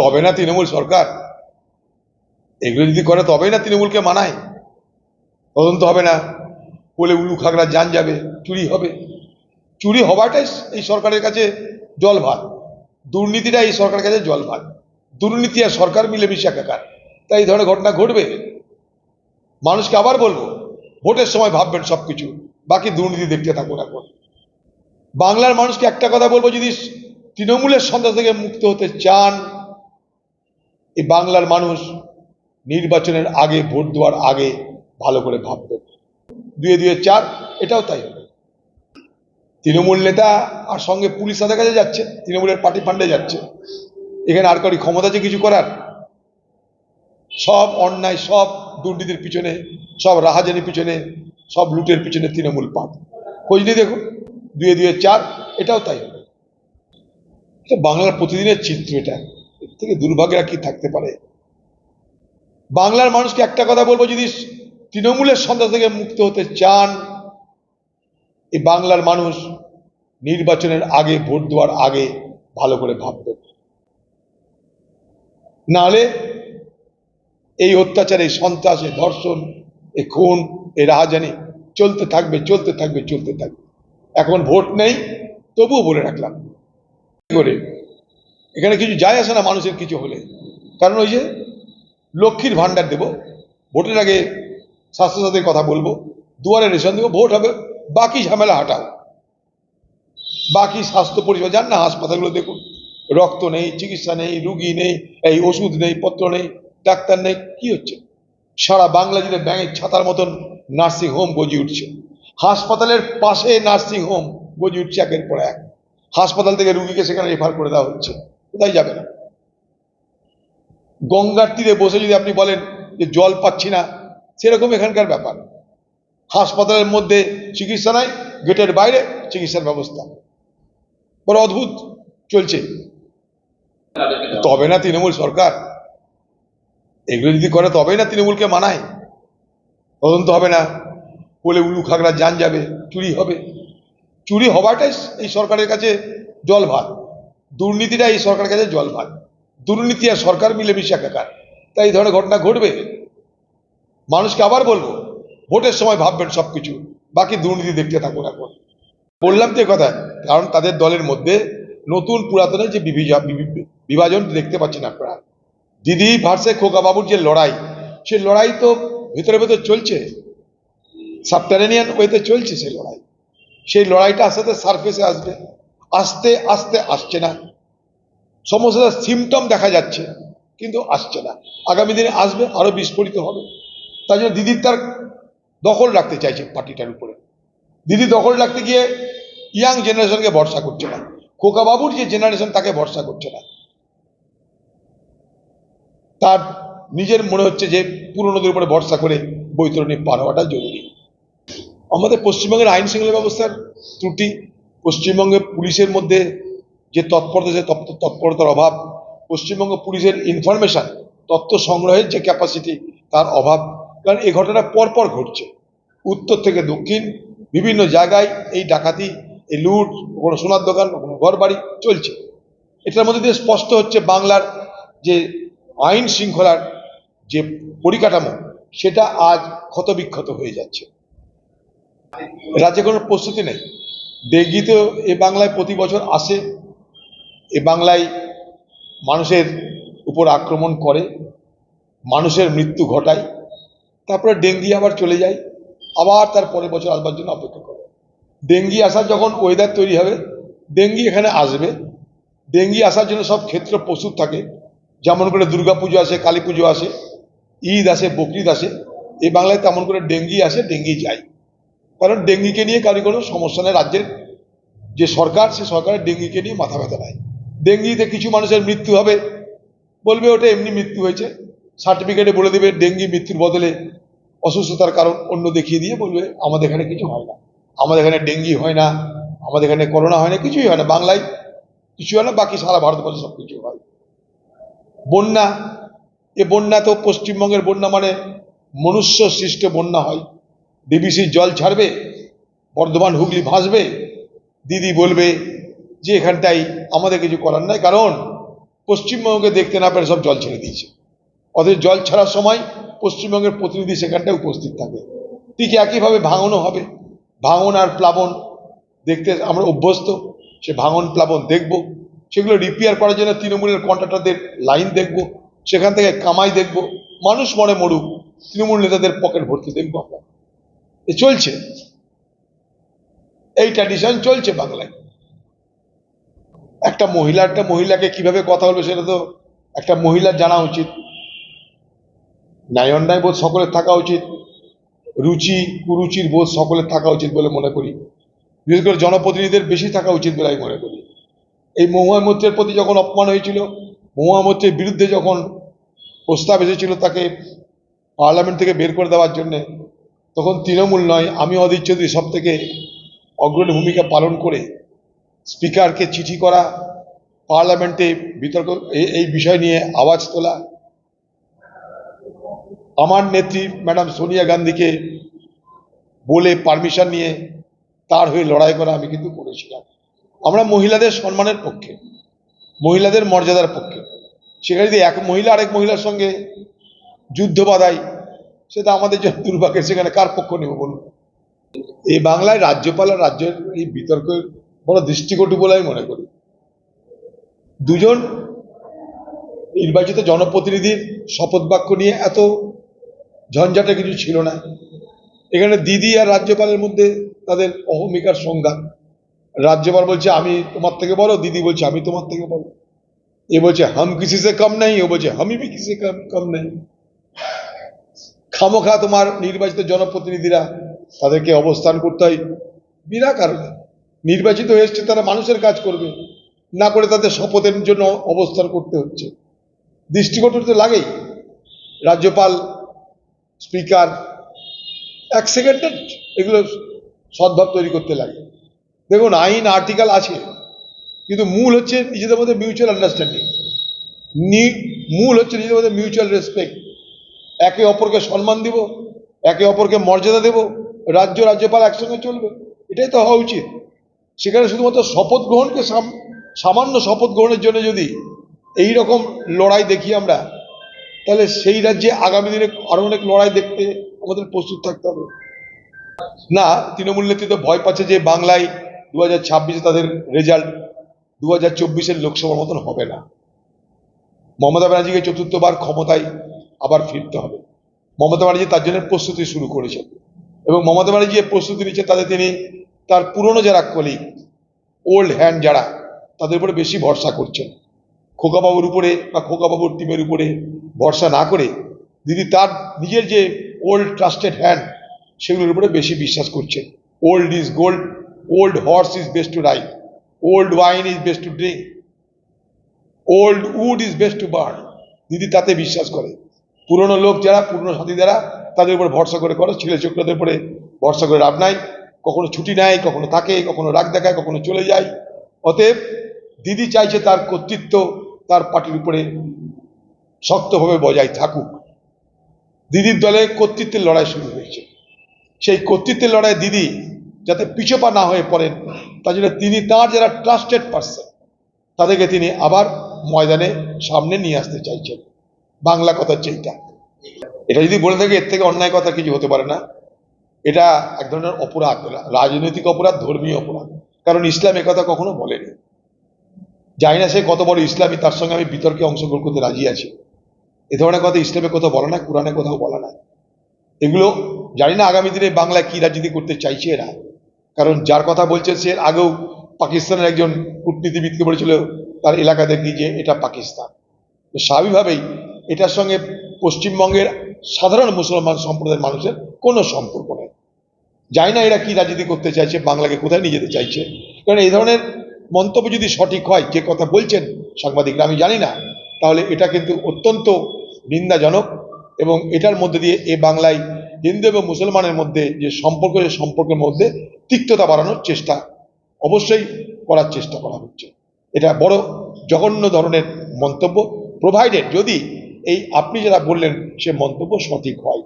তবে না তৃণমূল সরকার? এগুলো যদি করে, তবেই না তৃণমূলকে মানায়? তদন্ত হবে না। বলে উলু খাগড়া যান যাবে, চুরি হবে। চুরি হওয়াটাই এই সরকারের কাছে জল ভাত দুর্নীতিটা এই সরকারের কাছে জল ভাত দুর্নীতি আর সরকার মিলেমিশে একাকার। তাই এই ধরনের ঘটনা ঘটবে। মানুষকে আবার বলব, ভোটের সময় ভাববেন সবকিছু। বাকি দুর্নীতি দেখতে থাকুন এখন। বাংলার মানুষকে একটা কথা বলব, যদি তৃণমূলের সন্ত্রাস থেকে মুক্ত হতে চান এই বাংলার মানুষ নির্বাচনের আগে, ভোট দেওয়ার আগে ভালো করে ভাববেন দুয়ে দুয়ে চার, এটাও তাই। তৃণমূল নেতা আর সঙ্গে পুলিশ তাদের কাছে যাচ্ছে, তৃণমূলের পার্টি ফান্ডে যাচ্ছে। এখানে আর কারি ক্ষমতা আছে কিছু করার? সব অন্যায়, সব দুর্নীতির পিছনে, সব রাহাজানির পিছনে, সব লুটের পিছনে তৃণমূল পাঠ খোঁজ নিয়ে দেখুন, দুয়ে দুয়ে চার, এটাও তাই। বাংলার প্রতিদিনের চিত্র এটা। থেকে দুর্ভাগ্য কি থাকতে পারে? বাংলার মানুষকে একটা কথা বলব, যদি তৃণমূলের সন্ত্রাস থেকে মুক্ত হতে চান, এই বাংলার মানুষ নির্বাচনের আগে, ভোট দেওয়ার আগে ভালো করে ভাববেন। নাহলে এই অত্যাচার, এই সন্ত্রাস, এই ধর্ষণ, এই খুন, এই রাহাজানি চলতে থাকবে চলতে থাকবে চলতে থাকবে। এখন ভোট নেই, তবুও বলে রাখলাম। করে? এখানে কিছু যায় আসে না, মানুষের কিছু হলে। কারণ ওই যে লক্ষ্মীর ভাণ্ডার দেব, ভোটের আগে স্বাস্থ্যসাথীর কথা বলব, দুয়ারে রেশন দেবো, ভোট হবে, বাকি ঝামেলা হাঁটাও। বাকি স্বাস্থ্য পরিষেবা যান না হাসপাতালগুলো দেখুন, রক্ত নেই, চিকিৎসা নেই, রুগী নেই, এই ওষুধ নেই, পত্র নেই, ডাক্তার নেই, কি হচ্ছে? সারা বাংলা জুড়ে ব্যাঙের ছাতার মতন নার্সিং হোম গজিয়ে উঠছে। হাসপাতালের পাশে নার্সিং হোম গজিয়ে উঠছে একের পর এক। হাসপাতাল থেকে রুগীকে সেখানে রেফার করে দেওয়া হচ্ছে। কোথায় যাবে না? গঙ্গার তীরে বসে যদি আপনি বলেন যে জল পাচ্ছি না, সেরকম এখানকার ব্যাপার। হাসপাতালের মধ্যে চিকিৎসা নাই, গেটের বাইরে চিকিৎসার ব্যবস্থা। বড় অদ্ভুত চলছে। তবে না তৃণমূল সরকার? এগুলো যদি করে, তবেই না তৃণমূলকে মানায়। তদন্ত হবে না। বলে উলু খাগড়া যান যাবে, চুরি হবে। চুরি হওয়াটাই এই সরকারের কাছে জল ভাত দুর্নীতিটা এই সরকারের কাছে জল ভাত দুর্নীতি আর সরকার মিলেমিশে একাকার। তাই এই ধরনের ঘটনা ঘটবে। মানুষকে আবার বলব, ভোটের সময় ভাববেন সবকিছু, বাকি দুর্নীতি দেখতে থাকুন এখন। বললাম তো কথা কারণ তাদের দলের মধ্যে নতুন পুরাতনের যে বিভাজ- বিভাজন দেখতে পাচ্ছেন আপনারা। দিদি ভার্সে খোকা বাবুর যে লড়াই, সে লড়াই তো ভেতরে ভেতরে চলছে। সাবটারেনিয়ান ওয়েতে চলছে সেই লড়াই। সেই লড়াইটা আস্তে আস্তে সারফেসে আসবে। আস্তে আস্তে আসছে না। সমস্ত সিমটম দেখা যাচ্ছে, কিন্তু আসছে না। আগামী দিনে আসবে, আরও বিস্ফোরিত হবে। তাই জন্য দিদির তার দখল রাখতে চাইছে পার্টিটার উপরে। দিদি দখল রাখতে গিয়ে ইয়াং জেনারেশনকে ভরসা করছে না। খোকা বাবুর যে জেনারেশন তাকে ভরসা করছে না। তার নিজের মনে হচ্ছে যে পুরনোদের উপরে ভরসা করে বৈতরণী পার হওয়াটা জরুরি। আমাদের পশ্চিমবঙ্গের আইন শৃঙ্খলা ব্যবস্থার ত্রুটি পশ্চিমবঙ্গে পুলিশের মধ্যে যে তৎপরতা তৎ- তৎপরতার অভাব, পশ্চিমবঙ্গ পুলিশের ইনফরমেশন তথ্য সংগ্রহের যে ক্যাপাসিটি তার অভাব। কারণ এই ঘটনা পরপর ঘটছে। উত্তর থেকে দক্ষিণ, বিভিন্ন জায়গায় এই ডাকাতি, এই লুট, কোনো সোনার দোকান, কোনো ঘর বাড়ি চলছে। এটার মধ্যে দিয়ে স্পষ্ট হচ্ছে বাংলার যে আইন শৃঙ্খলার যে পরিকাঠামো, সেটা আজ ক্ষতবিক্ষত হয়ে যাচ্ছে। রাজ্যে কোনো প্রস্তুতি নেই। ডেঙ্গি তো এ বাংলায় প্রতি বছর আসে, এ বাংলায় মানুষের উপর আক্রমণ করে, মানুষের মৃত্যু ঘটায়, তারপরে ডেঙ্গি আবার চলে যায়, আবার তার পরের বছর আসবার জন্য অপেক্ষা করে। ডেঙ্গি আসার যখন ওয়েদার তৈরি হবে, ডেঙ্গি এখানে আসবে। ডেঙ্গি আসার জন্য সব ক্ষেত্র প্রস্তুত থাকে, যেমন করে দুর্গা পুজো আসে কালী পুজো আসে, ঈদ আসে, বকরিদ আসে এই বাংলায় তেমন করে ডেঙ্গি আসে, ডেঙ্গি যায়। কারণ ডেঙ্গিকে নিয়ে কারও কোনো সমস্যা নেই। রাজ্যের যে সরকার, সে সরকারের ডেঙ্গিকে নিয়ে মাথা ব্যথা নাই। ডেঙ্গিতে কিছু মানুষের মৃত্যু হবে। বলবে ওটা এমনি মৃত্যু হয়েছে। সার্টিফিকেটে বলে দেবে ডেঙ্গি মৃত্যুর বদলে অসুস্থতার কারণ অন্য দেখিয়ে দিয়ে বলবে, আমাদের এখানে কিছু হয় না। আমাদের এখানে ডেঙ্গি হয় না। আমাদের এখানে করোনা হয় না। কিছুই হয় না। বাংলায় কিছু হয় না। বাকি সারা ভারতবর্ষে সব কিছু হয়। বন্যা, এ বন্যা তো পশ্চিমবঙ্গের বন্যা মানে মনুষ্য সৃষ্ট বন্যা হয়। ডিবিসির জল ছাড়বে, বর্ধমান হুগলি ভাসবে। দিদি বলবে যে এখানটাই আমাদের কিছু করার নাই, কারণ পশ্চিমবঙ্গকে দেখতে না পেরে সব জল ছেড়ে দিয়েছে। অথচ জল ছাড়ার সময় পশ্চিমবঙ্গের প্রতিনিধি সেখানটায় উপস্থিত থাকে। ঠিক একইভাবে ভাঙনও হবে। ভাঙন আর প্লাবন দেখতে আমরা অভ্যস্ত। সে ভাঙন, প্লাবন দেখব। সেগুলো রিপেয়ার করার জন্য তৃণমূলের কন্ট্রাক্টরদের লাইন দেখব। সেখান থেকে কামাই দেখব। মানুষ মনে মরুক, তৃণমূল নেতাদের পকেট ভর্তি দেখব আমরা। চলছে। এই ট্র্যাডিশন চলছে বাংলায়। একটা মহিলা, একটা মহিলাকে কীভাবে কথা বলবে সেটা তো একটা মহিলার জানা উচিত। ন্যায় অন্যায় বোধ সকলের থাকা উচিত। রুচি, কুরুচির বোধ সকলের থাকা উচিত বলে মনে করি। বিশেষ করে জনপ্রতিনিধিদের বেশি থাকা উচিত বলে আমি মনে করি। এই মহুয়া মৈত্রের প্রতি যখন অপমান হয়েছিল মহুয়া মৈত্রের বিরুদ্ধে যখন প্রস্তাব এসেছিল তাকে পার্লামেন্ট থেকে বের করে দেওয়ার জন্য তখন তৃণমূল নয়, আমি অধীর চৌধুরী সব থেকে অগ্রণী ভূমিকা পালন করে স্পিকারকে চিঠি করা, পার্লামেন্টে বিতর্ক এই- বিষয় নিয়ে আওয়াজ তোলা। আমার নেত্রী ম্যাডাম সোনিয়া গান্ধীকে বলে পারমিশন নিয়ে তার হয়ে লড়াই করা আমি কিন্তু করেছিলাম। আমরা মহিলাদের সম্মানের পক্ষে, মহিলাদের মর্যাদার পক্ষে। সেখানে যদি এক মহিলা আরেক মহিলার সঙ্গে যুদ্ধ বাধাই সেটা আমাদের জন্য দুর্ভাগ্যের, সেখানে কার পক্ষ নেব বলুন? এই বাংলায় রাজ্যপাল আর রাজ্যের এই বিতর্ক বড় দৃষ্টিকটু বলে আমি মনে করি। দুজন নির্বাচিত জনপ্রতিনিধির শপথ বাক্য নিয়ে এত ঝঞ্ঝাটা কিছু ছিল না। এখানে দিদি আর রাজ্যপালের মধ্যে তাদের অহমিকার সংঘাত। রাজ্যপাল বলছে, আমি তোমার থেকে বলো দিদি বলছে, আমি তোমার থেকে বলো এ বলছে, হাম কিসি সে কম নেই? ও বলছে, হামি ভি কিসি কম কম নেই। খামোখা তোমার নির্বাচিত জনপ্রতিনিধিরা তাদেরকে অবস্থান করতে হয়। বিনা কারণে। নির্বাচিত হয়ে এসছে, তারা মানুষের কাজ করবে। না করে তাদের শপথের জন্য অবস্থান করতে হচ্ছে। দৃষ্টিকটু তো লাগেই। রাজ্যপাল, স্পিকার, এক সেকেন্ডের এগুলো সদ্ভাব তৈরি করতে লাগে। দেখুন, আইন, আর্টিকেল আছে। কিন্তু মূল হচ্ছে নিজেদের মধ্যে মিউচুয়াল আন্ডারস্ট্যান্ডিং মূল হচ্ছে নিজেদের মধ্যে মিউচুয়াল রেসপেক্ট একে অপরকে সম্মান দিব, একে অপরকে মর্যাদা দেব, রাজ্য রাজ্যপাল একসঙ্গে চলবে। এটাই তো হওয়া উচিত। সেখানে শুধুমাত্র শপথ গ্রহণকে সাম- সামান্য শপথ গ্রহণের জন্য যদি এই রকম লড়াই দেখি আমরা, তাহলে সেই রাজ্যে আগামী দিনে আরও অনেক লড়াই দেখতে আমাদের প্রস্তুত থাকতে হবে। না, তৃণমূল নেতৃত্ব ভয় পাচ্ছে যে বাংলায় দু হাজার ছাব্বিশে তাদের রেজাল্ট দু হাজার চব্বিশের লোকসভার মতন হবে না। মমতা ব্যানার্জিকে চতুর্থবার ক্ষমতায় আবার ফিরতে হবে। মমতা ব্যানার্জি তার জন্য প্রস্তুতি শুরু করেছেন। এবং মমতা ব্যানার্জি প্রস্তুতি নিচ্ছে, তাতে তিনি তার পুরনো যারা কলিগ ওল্ড হ্যান্ড যারা, তাদের উপরে বেশি ভরসা করছেন। খোকাবাবুর উপরে বা খোকাবাবুর টিমের উপরে ভরসা না করে দিদি তার নিজের যে ওল্ড ট্রাস্টেড হ্যান্ড সেগুলোর উপরে বেশি বিশ্বাস করছেন। Old is gold old horse is best to ride old wine is best to drink old wood is best to burn দিদি তাতে বিশ্বাস করে। পুরনো লোক যারা, পুরনো সাথী যারা, তাদের উপর ভরসা করে করো, ছেলে চক্রদের উপরে ভরসা করে লাভ নাই। কখনো ছুটি নেয়, কখনো থাকে, কখনো রাগ দেখায়, কখনো চলে যায়। অতএব দিদি চাইছে তার কর্তৃত্ব, তার পার্টির উপরে শক্তভাবে বজায় থাকুক। দিদির দলে কর্তৃত্বের লড়াই শুরু হয়েছে। সেই কর্তৃত্বের লড়াই দিদি যাতে পিছপা না হয়ে পড়েন, তার জন্য তিনি তার যারা ট্রাস্টেড পার্সন তাদেরকে তিনি আবার ময়দানে সামনে নিয়ে আসতে চাইছেন। বাংলা কথা চেইটা এটা যদি বলে থাকে, এর থেকে অন্যায় কথা কিছু হতে পারে না। এটা এক ধরনের অপরাধ, রাজনৈতিক অপরাধ, ধর্মীয় অপরাধ। কারণ ইসলাম কথা কখনো বলেনি। জানি না সে কত বড় ইসলামী, তার সঙ্গে আমি বিতর্কে অংশগ্রহণ করতে রাজি আছি। এ ধরনের কথা ইসলামের কোথাও বলা না কোরআনের কোথাও বলা না। এগুলো জানি না আগামী দিনে বাংলায় কি রাজনীতি করতে চাইছে এরা। কারণ যার কথা বলছে সে, আগেও পাকিস্তানের একজন কূটনীতিবিদকে বলেছিল, তার এলাকা দেখি যে এটা পাকিস্তান। স্বাভাবিকভাবেই এটার সঙ্গে পশ্চিমবঙ্গের সাধারণ মুসলমান সম্প্রদায়ের মানুষের কোনো সম্পর্ক নেই। জানি না এরা কি রাজনীতি করতে চাইছে, বাংলাকে কোথায় নিয়ে যেতে চাইছে। কারণ এই ধরনের মন্তব্য যদি সঠিক হয়, যে কথা বলছেন সাংবাদিকরা, আমি জানি না। তাহলে এটা কিন্তু অত্যন্ত নিন্দাজনক এবং এটার মধ্যে দিয়ে এ বাংলায় হিন্দু এবং মুসলমানের মধ্যে যে সম্পর্ক সেই সম্পর্কের মধ্যে তিক্ততা বাড়ানোর চেষ্টা অবশ্যই করার চেষ্টা করা হচ্ছে। এটা বড় জঘন্য ধরনের মন্তব্য। প্রোভাইডেড যদি এই আপনি যেটা বললেন সে মন্তব্য সঠিক হয়।